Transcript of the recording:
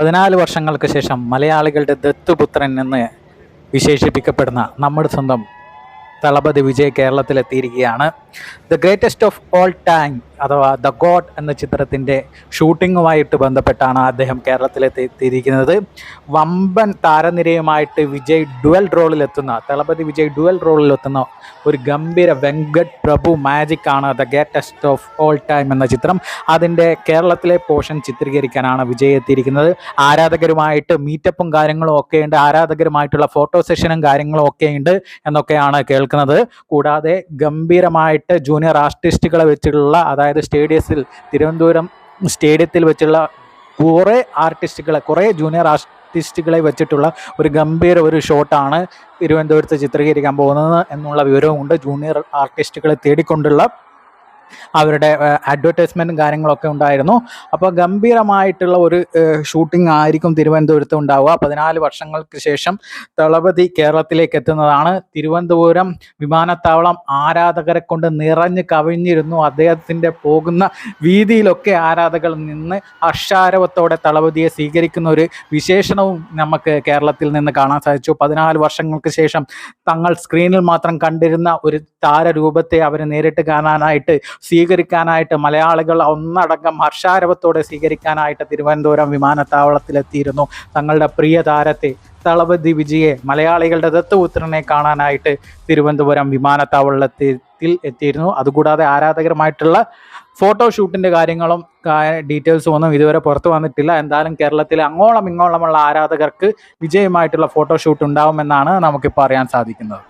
പതിനാല് വർഷങ്ങൾക്ക് ശേഷം മലയാളികളുടെ ദത്തുപുത്രൻ എന്ന് വിശേഷിപ്പിക്കപ്പെടുന്ന നമ്മുടെ സ്വന്തം Thalapathy Vijay കേരളത്തിലെത്തിയിരിക്കുകയാണ്. The greatest of all time അഥവാ ദ ഗോഡ് എന്ന ചിത്രത്തിന്റെ ഷൂട്ടിങ്ങുമായിട്ട് ബന്ധപ്പെട്ടാണ് അദ്ദേഹം കേരളത്തിലെത്തിയിരിക്കുന്നത് വമ്പൻ താരനിരയുമായിട്ട് വിജയ് ഡുവൽ റോളിലെത്തുന്ന തളപതി വിജയ് ഡുവൽ റോളിലെത്തുന്ന ഒരു ഗംഭീര വെങ്കട് പ്രഭു മാജിക് ആണ് the greatest of all time എന്ന ചിത്രം. അതിന്റെ കേരളത്തിലെ പോർഷൻ ചിത്രീകരിക്കാനാണ് വിജയ് എത്തിയിരിക്കുന്നത്. ആരാധകരുമായിട്ട് മീറ്റപ്പും കാര്യങ്ങളും ഒക്കെ ഉണ്ട് ആരാധകരുമായിട്ടുള്ള ഫോട്ടോ സെഷനും കാര്യങ്ങളും ഒക്കെ ഉണ്ട് എന്നൊക്കെയാണ് കേൾക്കുന്നത്. കൂടാതെ ഗംഭീരമായിട്ട് ജൂനിയർ ആർട്ടിസ്റ്റുകളെ വെച്ചിട്ടുള്ള അതായത് സ്റ്റേഡിയത്തിൽ തിരുവനന്തപുരം സ്റ്റേഡിയത്തിൽ വെച്ചുള്ള കുറേ ആർട്ടിസ്റ്റുകളെ കുറേ ജൂനിയർ ആർട്ടിസ്റ്റുകളെ വെച്ചിട്ടുള്ള ഒരു ഗംഭീര ഒരു ഷോട്ടാണ് തിരുവനന്തപുരത്ത് ചിത്രീകരിക്കാൻ പോകുന്നത് എന്നുള്ള വിവരവുമുണ്ട്. ജൂനിയർ ആർട്ടിസ്റ്റുകളെ തേടിക്കൊണ്ടുള്ള അവരുടെ അഡ്വർടൈസ്മെന്റും കാര്യങ്ങളൊക്കെ ഉണ്ടായിരുന്നു. അപ്പോൾ ഗംഭീരമായിട്ടുള്ള ഒരു ഷൂട്ടിംഗ് ആയിരിക്കും തിരുവനന്തപുരത്ത് ഉണ്ടാവുക. പതിനാല് വർഷങ്ങൾക്ക് ശേഷം തളപതി കേരളത്തിലേക്ക് എത്തുന്നതാണ്. തിരുവനന്തപുരം വിമാനത്താവളം ആരാധകരെ കൊണ്ട് നിറഞ്ഞു കവിഞ്ഞിരുന്നു. അദ്ദേഹത്തിന്റെ പോകുന്ന വീതിയിലൊക്കെ ആരാധകർ നിന്ന് ഹർഷാരവത്തോടെ തളപതിയെ സ്വീകരിക്കുന്ന ഒരു വിശേഷണവും നമുക്ക് കേരളത്തിൽ നിന്ന് കാണാൻ സാധിച്ചു. പതിനാല് വർഷങ്ങൾക്ക് ശേഷം തങ്ങൾ സ്ക്രീനിൽ മാത്രം കണ്ടിരുന്ന ഒരു താരരൂപത്തെ അവർ നേരിട്ട് കാണാനായിട്ട് സ്വീകരിക്കാനായിട്ട് മലയാളികൾ ഒന്നടങ്കം ഹർഷാരവത്തോടെ സ്വീകരിക്കാനായിട്ട് തിരുവനന്തപുരം വിമാനത്താവളത്തിലെത്തിയിരുന്നു. തങ്ങളുടെ പ്രിയ താരത്തെ തളപതി വിജയെ മലയാളികളുടെ ദത്തുപുത്രനെ കാണാനായിട്ട് തിരുവനന്തപുരം വിമാനത്താവളത്തിൽ എത്തിയിരുന്നു. അതുകൂടാതെ ആരാധകരുമായിട്ടുള്ള ഫോട്ടോഷൂട്ടിന്റെ കാര്യങ്ങളും ഡീറ്റെയിൽസും ഒന്നും ഇതുവരെ പുറത്തു വന്നിട്ടില്ല. എന്തായാലും കേരളത്തിലെ അങ്ങോളം ഇങ്ങോളമുള്ള ആരാധകർക്ക് വിജയമായിട്ടുള്ള ഫോട്ടോഷൂട്ട് ഉണ്ടാവുമെന്നാണ് നമുക്കിപ്പോൾ അറിയാൻ സാധിക്കുന്നത്.